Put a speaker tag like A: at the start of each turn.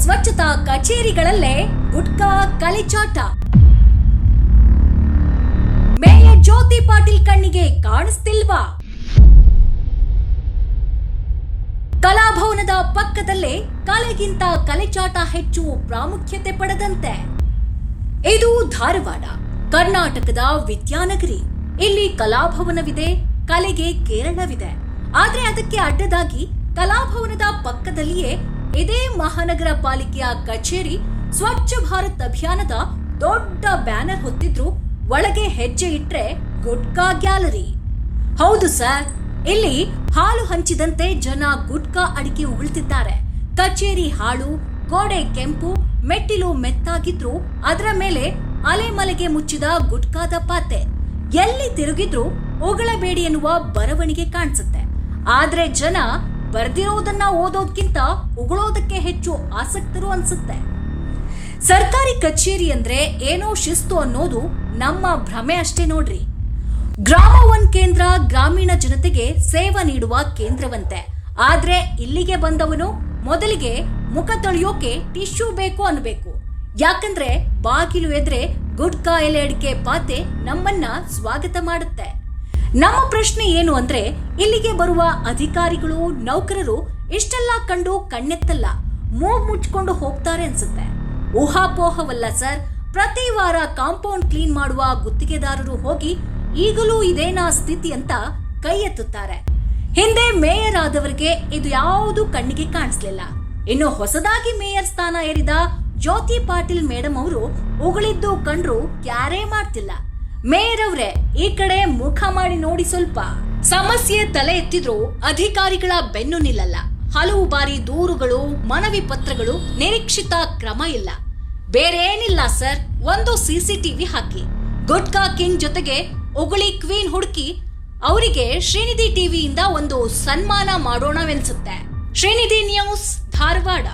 A: ಸ್ವಚ್ಛತಾ ಕಚೇರಿಗಳಲ್ಲೇ ಗುಟ್ಕಾ ಕಲಿಚಾಟ. ಮೇಯರ್ ಜ್ಯೋತಿ ಪಾಟೀಲ್ ಕಣ್ಣಿಗೆ ಕಾಣಿಸ್ತಿಲ್ವಾ? ಕಲಾಭವನದ ಪಕ್ಕದಲ್ಲೇ ಕಲೆಗಿಂತ ಕಲೆಚಾಟ ಹೆಚ್ಚು ಪ್ರಾಮುಖ್ಯತೆ ಪಡೆದಂತೆ. ಇದು ಧಾರವಾಡ, ಕರ್ನಾಟಕದ ವಿದ್ಯಾನಗರಿ. ಇಲ್ಲಿ ಕಲಾಭವನವಿದೆ, ಕಲೆಗೆ ಕೇರಳವಿದೆ. ಆದ್ರೆ ಅದಕ್ಕೆ ಅಡ್ಡದಾಗಿ ಕಲಾಭವನದ ಪಕ್ಕದಲ್ಲಿಯೇ ಇದೇ ಮಹಾನಗರ ಪಾಲಿಕೆಯ ಕಚೇರಿ ಸ್ವಚ್ಛ ಭಾರತ್ ಅಭಿಯಾನದ ದೊಡ್ಡ ಬ್ಯಾನರ್ ಹೊತ್ತಿದ್ರು ಒಳಗೆ ಹೆಜ್ಜೆ ಇಟ್ರೆ ಗುಟ್ಕಾ ಗ್ಯಾಲರಿ. ಹೌದು ಸರ್, ಇಲ್ಲಿ ಹಾಲು ಹಂಚಿದಂತೆ ಜನ ಗುಟ್ಕಾ ಅಡಿಕೆ ಉಗುಳ್ತಿದ್ದಾರೆ. ಕಚೇರಿ ಹಾಳು, ಗೋಡೆ ಕೆಂಪು, ಮೆಟ್ಟಿಲು ಮೆತ್ತಾಗಿದ್ರು ಅದರ ಮೇಲೆ ಅಲೆಮಲೆಗೆ ಮುಚ್ಚಿದ ಗುಟ್ಕಾದ ಪಾತೆ. ಎಲ್ಲಿ ತಿರುಗಿದ್ರು ಉಗಳಬೇಡಿ ಎನ್ನುವ ಬರವಣಿಗೆ ಕಾಣಿಸುತ್ತೆ. ಆದ್ರೆ ಜನ ಬರ್ದಿರೋದನ್ನ ಓದೋದ್ಕಿಂತ ಉಗಳೋದಕ್ಕೆ ಹೆಚ್ಚು ಆಸಕ್ತರು ಅನ್ಸುತ್ತೆ. ಸರ್ಕಾರಿ ಕಚೇರಿ ಅಂದ್ರೆ ಏನೋ ಶಿಸ್ತು ಅನ್ನೋದು ನಮ್ಮ ಭ್ರಮೆ ಅಷ್ಟೇ ನೋಡ್ರಿ. ಗ್ರಾಮ ಒನ್ ಕೇಂದ್ರ, ಗ್ರಾಮೀಣ ಜನತೆಗೆ ಸೇವೆ ನೀಡುವ ಕೇಂದ್ರವಂತೆ. ಆದ್ರೆ ಇಲ್ಲಿಗೆ ಬಂದವನು ಮೊದಲಿಗೆ ಮುಖ ತೊಳೆಯೋಕೆ ಟಿಶ್ಯೂ ಬೇಕು ಅನ್ಬೇಕು. ಯಾಕಂದ್ರೆ ಬಾಗಿಲು ಎದ್ರೆ ಗುಡ್ಕಾ ಎಲೆ ಅಡಿಕೆ ಪಾತೆ ನಮ್ಮನ್ನ ಸ್ವಾಗತ ಮಾಡುತ್ತೆ. ನಮ್ಮ ಪ್ರಶ್ನೆ ಏನು ಅಂದ್ರೆ, ಇಲ್ಲಿಗೆ ಬರುವ ಅಧಿಕಾರಿಗಳು, ನೌಕರರು ಇಷ್ಟೆಲ್ಲ ಕಂಡು ಕಣ್ಣೆತ್ತಲ್ಲ ಮೂ ಮುಚ್ಕೊಂಡು ಹೋಗ್ತಾರೆ ಅನ್ಸುತ್ತೆ. ಊಹಾಪೋಹವಲ್ಲ ಸರ್. ಪ್ರತಿ ವಾರ ಕಾಂಪೌಂಡ್ ಕ್ಲೀನ್ ಮಾಡುವ ಗುತ್ತಿಗೆದಾರರು ಹೋಗಿ ಈಗಲೂ ಇದೇನಾ ಸ್ಥಿತಿ ಅಂತ ಕೈ ಎತ್ತುತ್ತಾರೆ. ಹಿಂದೆ ಮೇಯರ್ ಆದವರಿಗೆ ಇದು ಯಾವುದು ಕಣ್ಣಿಗೆ ಕಾಣಿಸ್ಲಿಲ್ಲ. ಇನ್ನು ಹೊಸದಾಗಿ ಮೇಯರ್ ಸ್ಥಾನ ಏರಿದ ಜ್ಯೋತಿ ಪಾಟೀಲ್ ಮೇಡಮ್ ಅವರು ಉಗಳಿದ್ದು ಕಂಡ್ರು ಯಾರೇ ಮಾಡ್ತಿಲ್ಲ. ಮೇಯರ್ ಅವ್ರೆ ಈ ಕಡೆ ಮುಖ ಮಾಡಿ ನೋಡಿ ಸ್ವಲ್ಪ. ಸಮಸ್ಯೆ ತಲೆ ಎತ್ತಿದ್ರು ಅಧಿಕಾರಿಗಳ ಬೆನ್ನು ನಿಲ್ಲಲ್ಲ. ಹಲವು ಬಾರಿ ದೂರುಗಳು, ಮನವಿ ಪತ್ರಗಳು, ನಿರೀಕ್ಷಿತ ಕ್ರಮ ಇಲ್ಲ. ಬೇರೆ ಏನಿಲ್ಲ ಸರ್, ಒಂದು ಸಿಸಿಟಿವಿ ಹಾಕಿ. ಗುಟ್ಕಾ ಕಿಂಗ್ ಜೊತೆಗೆ ಉಗುಳಿ ಕ್ವೀನ್ ಹುಡುಕಿ, ಅವರಿಗೆ ಶ್ರೀನಿಧಿ ಟಿವಿಯಿಂದ ಒಂದು ಸನ್ಮಾನ ಮಾಡೋಣವೆನ್ಸುತ್ತೆ. ಶ್ರೀನಿಧಿ ನ್ಯೂಸ್, ಧಾರವಾಡ.